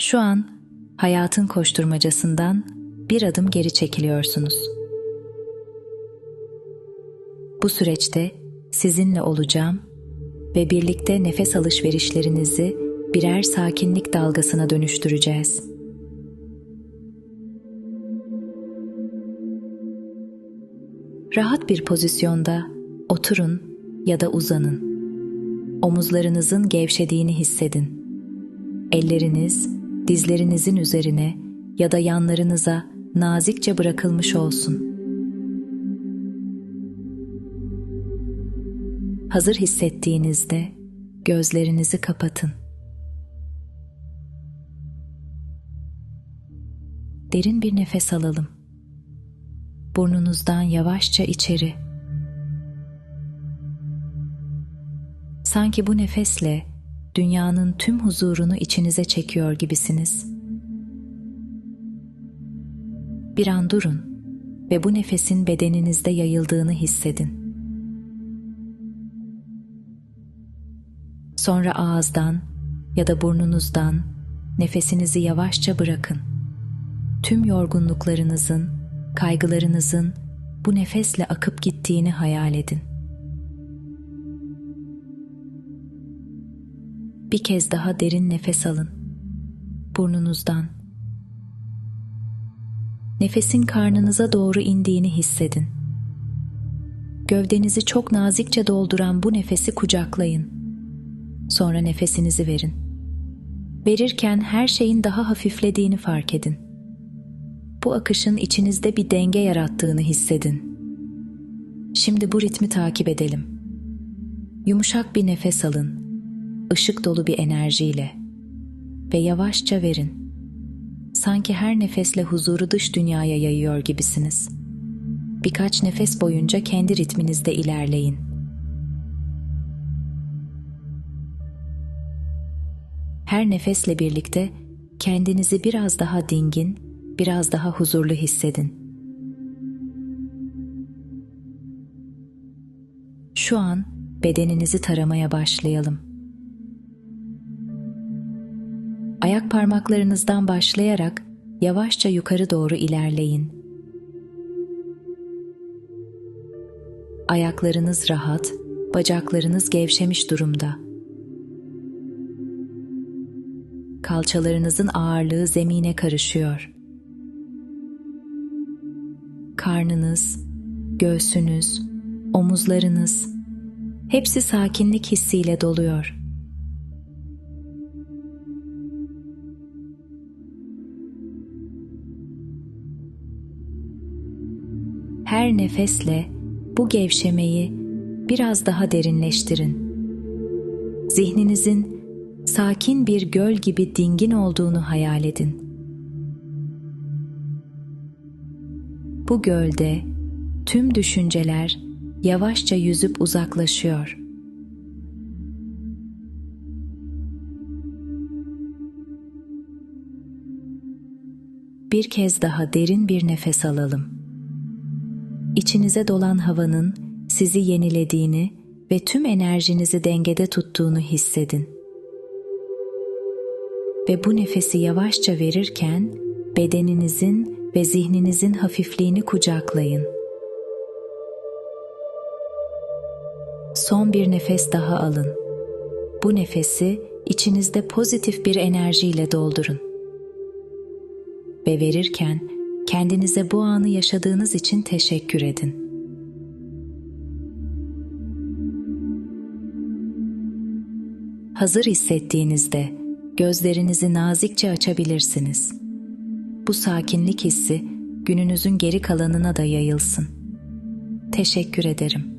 Şu an hayatın koşturmacasından bir adım geri çekiliyorsunuz. Bu süreçte sizinle olacağım ve birlikte nefes alışverişlerinizi birer sakinlik dalgasına dönüştüreceğiz. Rahat bir pozisyonda oturun ya da uzanın. Omuzlarınızın gevşediğini hissedin. Elleriniz dizlerinizin üzerine ya da yanlarınıza nazikçe bırakılmış olsun. Hazır hissettiğinizde gözlerinizi kapatın. Derin bir nefes alalım. Burnunuzdan yavaşça içeri. Sanki bu nefesle dünyanın tüm huzurunu içinize çekiyor gibisiniz. Bir an durun ve bu nefesin bedeninizde yayıldığını hissedin. Sonra ağızdan ya da burnunuzdan nefesinizi yavaşça bırakın. Tüm yorgunluklarınızın, kaygılarınızın bu nefesle akıp gittiğini hayal edin. Bir kez daha derin nefes alın. Burnunuzdan. Nefesin karnınıza doğru indiğini hissedin. Gövdenizi çok nazikçe dolduran bu nefesi kucaklayın. Sonra nefesinizi verin. Verirken her şeyin daha hafiflediğini fark edin. Bu akışın içinizde bir denge yarattığını hissedin. Şimdi bu ritmi takip edelim. Yumuşak bir nefes alın ışık dolu bir enerjiyle ve yavaşça verin. Sanki her nefesle huzuru dış dünyaya yayıyor gibisiniz. Birkaç nefes boyunca kendi ritminizde ilerleyin. Her nefesle birlikte kendinizi biraz daha dingin, biraz daha huzurlu hissedin. Şu an bedeninizi taramaya başlayalım. Ayak parmaklarınızdan başlayarak yavaşça yukarı doğru ilerleyin. Ayaklarınız rahat, bacaklarınız gevşemiş durumda. Kalçalarınızın ağırlığı zemine karışıyor. Karnınız, göğsünüz, omuzlarınız hepsi sakinlik hissiyle doluyor. Her nefesle bu gevşemeyi biraz daha derinleştirin. Zihninizin sakin bir göl gibi dingin olduğunu hayal edin. Bu gölde tüm düşünceler yavaşça yüzüp uzaklaşıyor. Bir kez daha derin bir nefes alalım içinize dolan havanın sizi yenilediğini ve tüm enerjinizi dengede tuttuğunu hissedin. Ve bu nefesi yavaşça verirken bedeninizin ve zihninizin hafifliğini kucaklayın. Son bir nefes daha alın. Bu nefesi içinizde pozitif bir enerjiyle doldurun. Ve verirken Kendinize bu anı yaşadığınız için teşekkür edin. Hazır hissettiğinizde gözlerinizi nazikçe açabilirsiniz. Bu sakinlik hissi gününüzün geri kalanına da yayılsın. Teşekkür ederim.